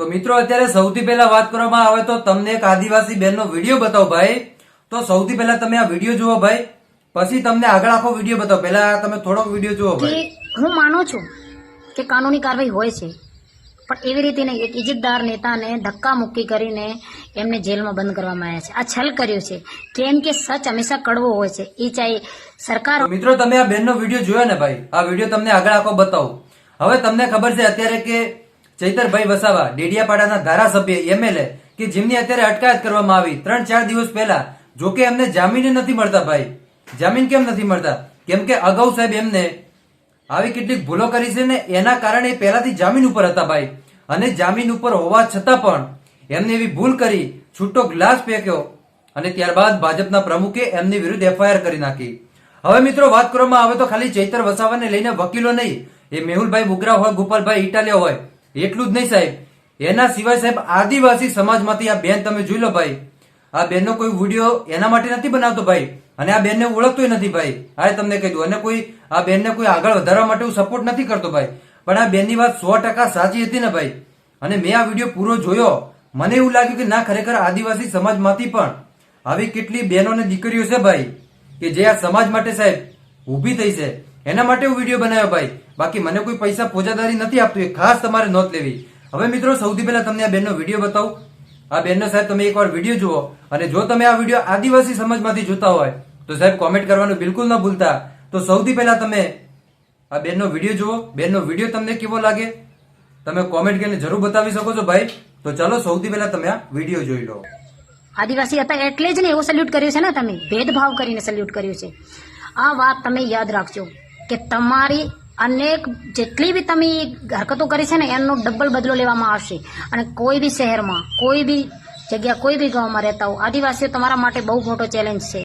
તો મિત્રો અત્યારે સૌથી પહેલા વાત કરવામાં આવે તો તમને એક આદિવાસી બેનનો વીડિયો બતાવો ભાઈ. તો સૌથી પહેલા તમે આ વીડિયો જુઓ ભાઈ. પછી તમને આગળ આખો વીડિયો બતાવો. પહેલા તમે થોડોક વીડિયો જુઓ ભાઈ. હું માનું છું કે કાનૂની કાર્યવાહી હોય છે પણ એવી રીતે નહીં. એક ઇજ્જતદાર નેતાને ધક્કા મુક્કી કરીને એમને જેલમાં બંધ કરવામાં આવ્યા છે. આ છલ કર્યો છે. કેમ કે સચ હંમેશા કડવો હોય છે. એ ચાહે સરકાર મિત્રો તમે આ બેનનો વીડિયો જોયો ને ભાઈ? આ વીડિયો તમને આગળ આખો બતાવો. હવે તમને ખબર છે અત્યારે કે ચૈતરભાઈ વસાવા, ડેડિયાપાડાના ધારાસભ્ય, એમએલએ, કે જેમની અત્યારે અટકાયત કરવામાં આવી. ત્રણ ચાર દિવસ પહેલા, જો કે એમને જામીન નથી મળતા ભાઈ. જામીન કેમ નથી મળતા? કેમ કે અગાઉ સાહેબ એમને આવી કેટલીક ભૂલો કરી છે ને, એના કારણે પહેલાથી જામીન ઉપર હતા ભાઈ. અને જામીન ઉપર હોવા છતાં પણ એમને એવી ભૂલ કરી, છૂટો ગ્લાસ ફેંક્યો અને ત્યારબાદ ભાજપના પ્રમુખે એમની વિરુદ્ધ એફઆઈઆર કરી નાખી. હવે મિત્રો, વાત કરવામાં આવે તો ખાલી ચૈતર વસાવાને લઈને વકીલો નહીં. એ મેહુલભાઈ બુગરા હોય, ગોપાલભાઈ ઇટાલિયા હોય. એટલું જ નહીં સાહેબ. એના સિવાય સાહેબ આદિવાસી સમાજમાંથી આ બેન તમે જોઈ લો ભાઈ. આ બેનનો કોઈ વીડિયો એના માટે નથી બનાવતો ભાઈ. અને આ બેનને ઓળખતોય નથી ભાઈ. આ તમને કહી દઉં, અને કોઈ આ બેનને કોઈ આગળ વધારવા માટે હું સપોર્ટ નથી કરતો ભાઈ. પણ આ બેનની વાત સો ટકા સાચી હતી ને ભાઈ. અને મેં આ વીડિયો પૂરો જોયો. મને એવું લાગ્યું કે ના, ખરેખર આદિવાસી સમાજમાંથી પણ આવી કેટલી બહેનો દીકરીઓ છે ભાઈ, કે જે આ સમાજ માટે સાહેબ ઊભી થઈ છે. એના માટે હું વીડિયો બનાવ્યો ભાઈ. બાકી મને કોઈ પૈસા ફોજાદારી નથી આપતું, એ ખાસ તમારે નોંધ લેવી. હવે મિત્રો, સૌથી પહેલા તમને આ બેનનો વીડિયો બતાવું. આ બેનનો સાહેબ, તમે એકવાર વીડિયો જુઓ. અને જો તમે આ વીડિયો આદિવાસી સમાજમાંથી જોતા હોય, તો સાહેબ કોમેન્ટ કરવાનું બિલકુલ ન ભૂલતા. તો સૌથી પહેલા તમે આ બેનનો વીડિયો જુઓ. બેનનો વીડિયો તમને કેવો લાગે, તમે કોમેન્ટ કરીને જરૂર બતાવી શકો છો ભાઈ. તો ચાલો સૌથી પહેલા તમે આ વીડિયો જોઈ લો. આદિવાસી હતા એટલે જ ને એવો સલ્યુટ કર્યો છે ને તમે. ભેદભાવ કરીને સલ્યુટ કર્યો છે. આ વાત તમે યાદ રાખજો. કે તમારી અનેક જેટલી બી તમે હરકતો કરી છે ને, એનો ડબલ બદલો લેવામાં આવશે. અને કોઈ બી શહેરમાં, કોઈ બી જગ્યા, કોઈ બી ગામમાં રહેતા હો, આદિવાસીઓ તમારા માટે બહુ મોટો ચેલેન્જ છે.